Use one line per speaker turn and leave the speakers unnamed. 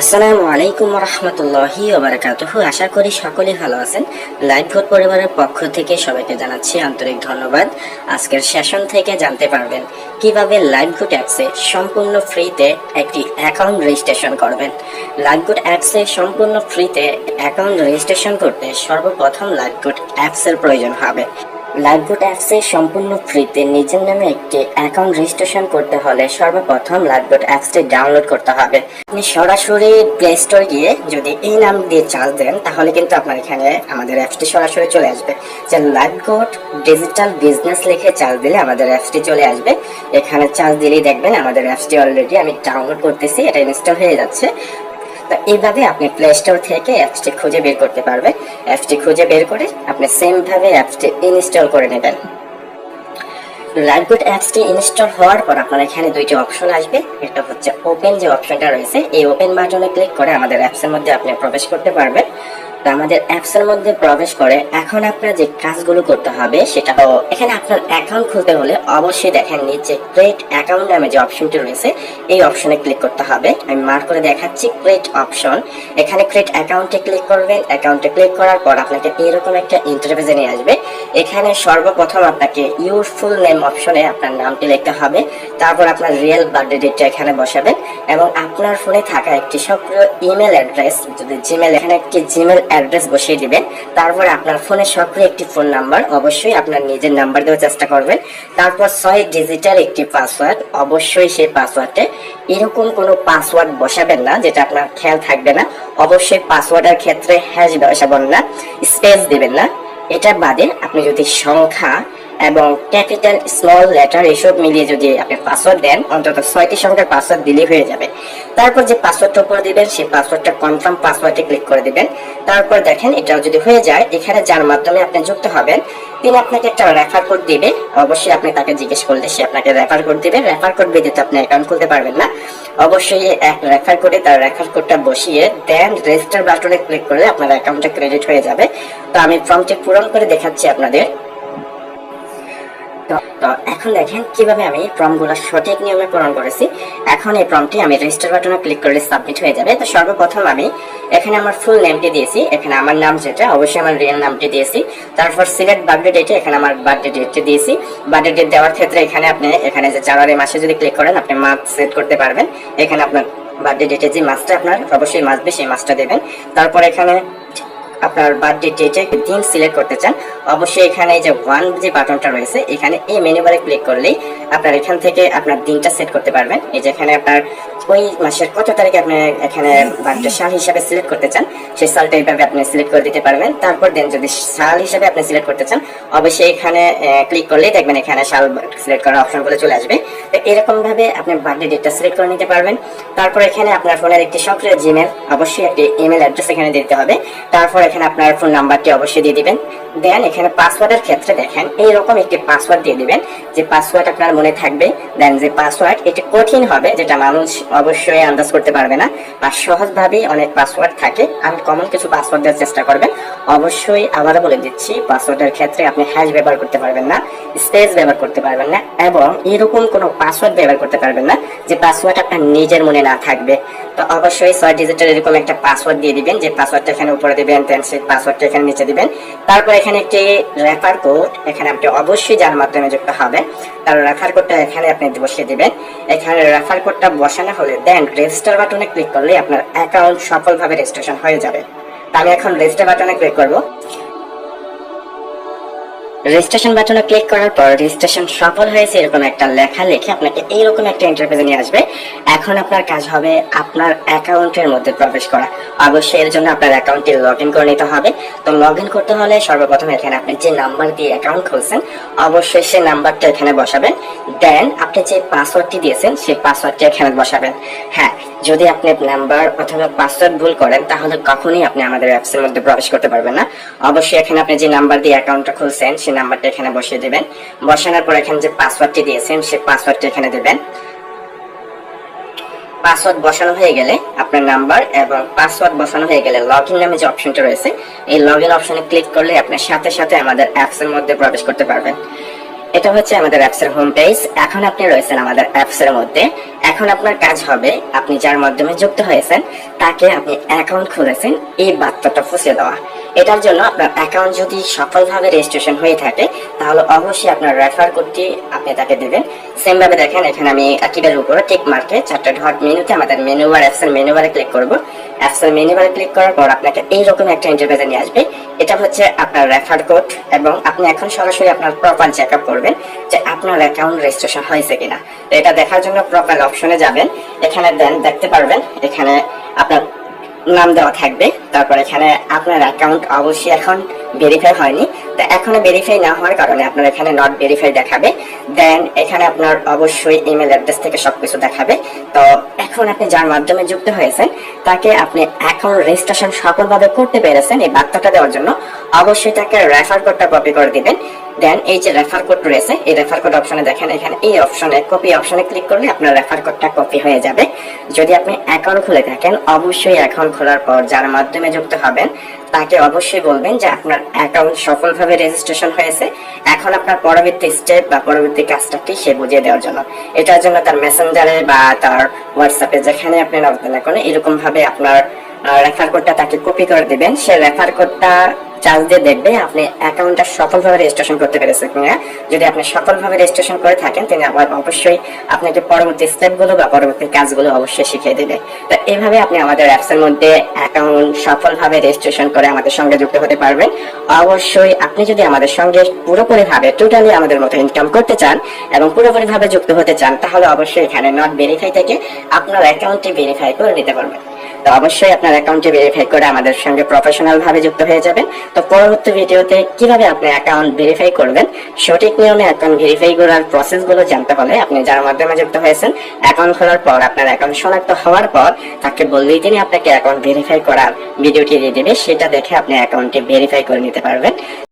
আসসালামু আলাইকুম রহমতুল্লাহি ওবরাকাতুহু। আশা করি ভালো আছেন। লাইভ ভোট পরিবারের পক্ষ থেকে সবাইকে জানাচ্ছি আন্তরিক ধন্যবাদ। আজকের সেশন থেকে জানতে পারবেন কীভাবে লাইভ ভোট অ্যাপসে সম্পূর্ণ ফ্রিতে একটি অ্যাকাউন্ট রেজিস্ট্রেশন করবেন। লাইভ ভোট অ্যাপসে সম্পূর্ণ ফ্রিতে অ্যাকাউন্ট রেজিস্ট্রেশন করতে সর্বপ্রথম লাইভ ভোট অ্যাপসের প্রয়োজন হবে। লাইভগুড অ্যাপসে সম্পূর্ণ ফ্রিতে নিজের নামে একটি অ্যাকাউন্ট রেজিস্ট্রেশন করতে হলে সর্বপ্রথম লাইভগুড অ্যাপসটি ডাউনলোড করতে হবে। আপনি সরাসরি প্লে স্টোর গিয়ে যদি এই নাম দিয়ে চার্জ দেন, তাহলে কিন্তু আপনার এখানে আমাদের অ্যাপসটি সরাসরি চলে আসবে। যে লাইভগুড ডিজিটাল বিজনেস লিখে চার্জ দিলে আমাদের অ্যাপসটি চলে আসবে। এখানে চার্জ দিলেই দেখবেন আমাদের অ্যাপসটি অলরেডি আমি ডাউনলোড করতেছি, এটা ইনস্টল হয়ে যাচ্ছে। তো এইভাবে আপনি প্লে স্টোর থেকে অ্যাপসটি খুঁজে বের করতে পারবেন। অ্যাপসটি খুঁজে বের করে আপনি সেম ভাবে অ্যাপসটি ইনস্টল করে নেবেন। লাইটগুড অ্যাপসটি ইনস্টল হওয়ার পর আপনার এখানে দুইটি অপশন আসবে। একটা হচ্ছে ওপেন যে অপশনটা রয়েছে, এই ওপেন বাটনে ক্লিক করে আমাদের অ্যাপসের মধ্যে আপনি প্রবেশ করতে পারবেন। তো আমাদের অ্যাপসের মধ্যে প্রবেশ করে এখন আপনার যে কাজগুলো করতে হবে সেটা এখানে আপনার অ্যাকাউন্ট খুলতে হলে অবশ্যই দেখেন নিচে ক্রিয়েট অ্যাকাউন্ট নামে যে অপশনটি রয়েছে, এই অপশনে ক্লিক করতে হবে। আমি মার্ক করে দেখাচ্ছি ক্রিয়েট অপশন এখানে ক্রিয়েট অ্যাকাউন্টে ক্লিক করবেন। অ্যাকাউন্টে ক্লিক করার পর আপনাকে এরকম একটা ইন্টারভিউ নিয়ে আসবে। এখানে সর্বপ্রথম আপনাকে ইউর ফুল নেম অপশনে আপনার নামটি লিখতে হবে। তারপর আপনার রিয়েল বার্থডে ডেটটা এখানে বসাবেন এবং আপনার ফোনে থাকা একটি সক্রিয় ইমেল অ্যাড্রেস যদি জিমেল এখানে একটি জিমেল অ্যাড্রেস বসিয়ে দিবেন। তারপর আপনার ফোনে সক্রিয় একটি ফোন নাম্বার অবশ্যই আপনার নিজের নাম্বার দেওয়ার চেষ্টা করবেন। তারপর ছয় ডিজিটাল একটি পাসওয়ার্ড অবশ্যই সেই পাসওয়ার্ডে এরকম কোনো পাসওয়ার্ড বসাবেন না, যেটা আপনার খেয়াল থাকবে না। অবশ্যই পাসওয়ার্ডের ক্ষেত্রে হ্যাশ বসাবেন না স্পেস দিবেন না। এটা বাদে আপনি যদি সংখ্যা এবং ক্যাপিটাল স্মল লেটার এসব মিলিয়ে যদি আপনি পাসওয়ার্ড দেন, অন্তত ছয়টি সংখ্যার পাসওয়ার্ড দিলে হয়ে যাবে। তারপর যে পাসওয়ার্ডটা উপরে দিবেন, সেই পাসওয়ার্ডটা কনফার্ম পাসওয়ার্ডে ক্লিক করে দিবেন। তারপর দেখেন, এটাও যদি হয়ে যায়, এখানে যার মাধ্যমে আপনি যুক্ত হবেন, তিনি আপনাকে একটা রেফার কোড দিবে। অবশ্যই আপনি তাকে জিজ্ঞেস করলে সে আপনাকে রেফার কোড দিবে। রেফার কোড ব্যতীত আপনি অ্যাকাউন্ট খুলতে পারবেন না। অবশ্যই এক রেফার কোডে তার রেফার কোডটা বসিয়ে দেন রেজিস্টার বাটনে ক্লিক করলে আপনার অ্যাকাউন্টে ক্রেডিট হয়ে যাবে। তো আমি ফর্মটি পূরণ করে দেখাচ্ছি আপনাদের। এখন দেখেন কীভাবে আমি ফর্মগুলো সঠিক নিয়মে পূরণ করেছি। এখন এই ফর্মটি আমি রেজিস্টার বাটনে ক্লিক করলে সাবমিট হয়ে যাবে। তো সর্বপ্রথম আমি এখানে আমার ফুল নেমটি দিয়েছি। এখানে আমার নাম যেটা, অবশ্যই আমার রিয়েল নামটি দিয়েছি। তারপর সিলেক্ট বার্থডে ডেটে এখানে আমার বার্থডে ডেটটি দিয়েছি। বার্থডে ডেট দেওয়ার ক্ষেত্রে এখানে আপনি, এখানে যে জানুয়ারি মাসে যদি ক্লিক করেন, আপনি মাস সেট করতে পারবেন। এখানে আপনার বার্থডে ডেটে যে মাসটা আপনার, অবশ্যই মাসবে, সেই মাসটা দেবেন। তারপর এখানে আপনার বার্থডে ডেটে দিন সিলেক্ট করতে চান, অবশ্যই এখানে যে ওয়ান যে বাটনটা রয়েছে, এখানে এই মেনু বারে ক্লিক করলেই আপনার এখান থেকে আপনার দিনটা সেট করতে পারবেন। এই যে এখানে আপনার ওই মাসের কত তারিখে আপনি এখানে বার্থডে সাল হিসাবে সিলেক্ট করতে চান, সেই সালটা এইভাবে আপনি সিলেক্ট করে দিতে পারবেন। তারপর দেন যদি সাল হিসাবে আপনি সিলেক্ট করতে চান, অবশ্যই এখানে ক্লিক করলেই দেখবেন এখানে সাল সিলেক্ট করার অপশনগুলো চলে আসবে। তো এরকম ভাবে আপনি বার্থডে ডেটটা সিলেক্ট করে নিতে পারবেন। তারপর এখানে আপনার ফোনের একটি সক্রিয় জিমেল অবশ্যই একটি ইমেল অ্যাড্রেস এখানে দিতে হবে। তারপর এখানে আপনার ফোন নাম্বারটি অবশ্যই দিয়ে দিবেন। দেন এখানে পাসওয়ার্ডের ক্ষেত্রে দেখেন, এইরকম একটি পাসওয়ার্ড দিয়ে দিবেন, যে পাসওয়ার্ড আপনার মনে থাকবে দেন যে পাসওয়ার্ড এটি কঠিন হবে, যেটা মানুষ অবশ্যই আন্দাজ করতে পারবে না, বা সহজভাবেই অনেক পাসওয়ার্ড থাকে। আমি কমন কিছু পাসওয়ার্ড দেওয়ার চেষ্টা করবেন। অবশ্যই আবারও বলে দিচ্ছি পাসওয়ার্ডের ক্ষেত্রে আপনি হ্যাশ ব্যবহার করতে পারবেন না স্পেস ব্যবহার করতে পারবেন না, এবং এরকম কোনো পাসওয়ার্ড ব্যবহার করতে পারবেন না, যে পাসওয়ার্ড আপনার নিজের মনে না থাকবে। তো অবশ্যই ছয় ডিজিটের এরকম একটা পাসওয়ার্ড দিয়ে দিবেন, যে পাসওয়ার্ডটা এখানে উপরে দিবেন দেন সেই পাসওয়ার্ডটা এখানে নিচে দিবেন। তারপর এখানে একটি রেফার কোড এখানে আপনি অবশ্যই যার মাধ্যমে যুক্ত হবে তার রেফার কোডটা এখানে আপনি বসিয়ে দিবেন। এখানে রেফার কোডটা বসানো হলে দেন রেজিস্টার বাটনে ক্লিক করলে আপনার অ্যাকাউন্ট সফলভাবে রেজিস্ট্রেশন হয়ে যাবে। আমি এখন রেজিস্টার বাটনে ক্লিক করব। রেজিস্ট্রেশন বাটনে ক্লিক করার পর রেজিস্ট্রেশন সফল হয়েছে এরকম একটা লেখা লিখে আপনাকে এইরকম একটা ইন্টারফেসে নিয়ে আসবে। এখন আপনার কাজ হবে আপনার অ্যাকাউন্টের মধ্যে প্রবেশ করা। অবশ্যই এর জন্য আপনার অ্যাকাউন্টটি লগ ইন করে নিতে হবে। তো লগ ইন করতে হলে সর্বপ্রথম এখানে আপনি যে নাম্বার দিয়ে অ্যাকাউন্ট খুলছেন, অবশ্যই সেই নাম্বারটা এখানে বসাবেন। দেন আপনি যে পাসওয়ার্ডটি দিয়েছেন, সেই পাসওয়ার্ডটি এখানে বসাবেন। হ্যাঁ যদি আপনি নাম্বার অথবা পাসওয়ার্ড ভুল করেন, তাহলে কখনোই আপনি আমাদের অ্যাপসের মধ্যে প্রবেশ করতে পারবেন না। অবশ্যই এখানে আপনি যে নাম্বার দিয়ে অ্যাকাউন্টটা খুলছেন, সেই নাম্বারটা এখানে বসিয়ে দেবেন। বসানোর পর এখানে যে পাসওয়ার্ডটি দিয়েছেন, সেই পাসওয়ার্ডটি এখানে দেবেন। পাসওয়ার্ড বসানো হয়ে গেলে আপনার নাম্বার এবং পাসওয়ার্ড বসানো হয়ে গেলে লগ ইন নামে যে অপশনটা রয়েছে, এই লগ ইন অপশনে ক্লিক করলে আপনার সাথে সাথে আমাদের অ্যাপস এর মধ্যে প্রবেশ করতে পারবেন। এটা হচ্ছে আমাদের অ্যাপসের হোম পেজ এখন আপনি রয়েছেন আমাদের অ্যাপসের মধ্যে। এখন আপনার কাজ হবে, আপনি যার মাধ্যমে যুক্ত হয়েছেন, তাকে আপনি অ্যাকাউন্ট খুলেছেন, এই বার্তাটা ফুসে দেওয়া। এটার জন্য আপনার অ্যাকাউন্ট যদি সফলভাবে রেজিস্ট্রেশন হয়ে থাকে, তাহলে অবশ্যই আপনার রেফার কোডটি আপনি তাকে দিবেন। সেম ভাবে দেখেন, এখানে আমি কিবের উপরে টিক মার্কে চারটে ডট মেনুতে আমাদের মেনু বার অ্যাপসের মেনু বারে ক্লিক করব। অ্যাপসের মেনু বারে ক্লিক করার পর আপনাকে এইরকম একটা ইন্টারফেসে নিয়ে আসবে। এটা হচ্ছে আপনার রেফার কোড এবং আপনি এখন সরাসরি আপনার প্রপার চেক আপ করবেন যে আপনার অ্যাকাউন্ট রেজিস্ট্রেশন হয়েছে কিনা। এটা দেখার জন্য প্রোফাইল অপশনে যাবেন। এখানে দেন, দেখতে পারবেন, এখানে আপনার নাম দেওয়া থাকবে। তারপর এখানে আপনার অ্যাকাউন্ট অবশ্যই এখন ভেরিফাই হয়নি। তো এখনও ভেরিফাই না হওয়ার কারণে আপনার এখানে নট ভেরিফাই দেখাবে। দেন এখানে আপনার অবশ্যই ইমেল অ্যাড্রেস থেকে সবকিছু দেখাবে। তো এখন আপনি যার মাধ্যমে যুক্ত হয়েছেন, তাকে আপনি অ্যাকাউন্ট রেজিস্ট্রেশন সফলভাবে করতে পেরেছেন এই বার্তাটা দেওয়ার জন্য। অবশ্যই তাকে রেফার কোডটা কপি করে দিবেন। দেন এই যে রেফার কোড রয়েছে, এই রেফার কোড অপশনে দেখেন, এখানে এই অপশনে কপি অপশনে ক্লিক করলে আপনার রেফার কোডটা কপি হয়ে যাবে। যদি আপনি অ্যাকাউন্ট খুলে থাকেন, অবশ্যই অ্যাকাউন্ট খোলার পর যার মাধ্যমে যুক্ত হবেন, তাকে অবশ্যই বলবেন যে আপনার অ্যাকাউন্ট সফলভাবে রেজিস্ট্রেশন হয়েছে। এখন আপনার পরবর্তী স্টেপ বা পরবর্তী কাজটা কি সে বুঝিয়ে দেওয়ার জন্য। এটার জন্য তার মেসেঞ্জারে বা তার হোয়াটসঅ্যাপে যেখানে আপনি নক না করেন এরকম ভাবে আপনার রেফার কোডটা তাকে কপি করে দিবেন। সে রেফার কোডটা চার্জ দিয়ে দেখবে আপনি অ্যাকাউন্টটা সফলভাবে রেজিস্ট্রেশন করতে পেরেছেন কিনা। যদি আপনি সফলভাবে রেজিস্ট্রেশন করে থাকেন, তিনি আবার অবশ্যই আপনাকে পরবর্তী স্টেপগুলো বা পরবর্তী কাজগুলো অবশ্যই শিখিয়ে দেবে। তো এইভাবে আপনি আমাদের অ্যাপসের মধ্যে অ্যাকাউন্ট সফলভাবে রেজিস্ট্রেশন করে আমাদের সঙ্গে যুক্ত হতে পারবেন। অবশ্যই আপনি যদি আমাদের সঙ্গে পুরোপুরি ভাবে টোটালি আমাদের মতো ইনকাম করতে চান এবং পুরোপুরি ভাবে যুক্ত হতে চান, তাহলে অবশ্যই এখানে নট ভেরিফাই থেকে আপনার অ্যাকাউন্টটি ভেরিফাই করে নিতে পারবেন। তো অবশ্যই আপনার অ্যাকাউন্টে ভেরিফাই করে আমাদের সঙ্গে প্রফেশনাল ভাবে যুক্ত হয়ে যাবেন। তো পরবর্তী ভিডিওতে কীভাবে আপনি অ্যাকাউন্ট ভেরিফাই করবেন, সঠিক নিয়মে অ্যাকাউন্ট ভেরিফাই করার প্রসেসগুলো জানতে হলে আপনি যার মাধ্যমে যুক্ত হয়েছেন অ্যাকাউন্ট খোলার পর, আপনার অ্যাকাউন্ট শনাক্ত হওয়ার পর, তাকে বললেই তিনি আপনাকে অ্যাকাউন্ট ভেরিফাই করার ভিডিওটি দিয়ে দেবে, সেটা দেখে আপনি অ্যাকাউন্টটি ভেরিফাই করে নিতে পারবেন।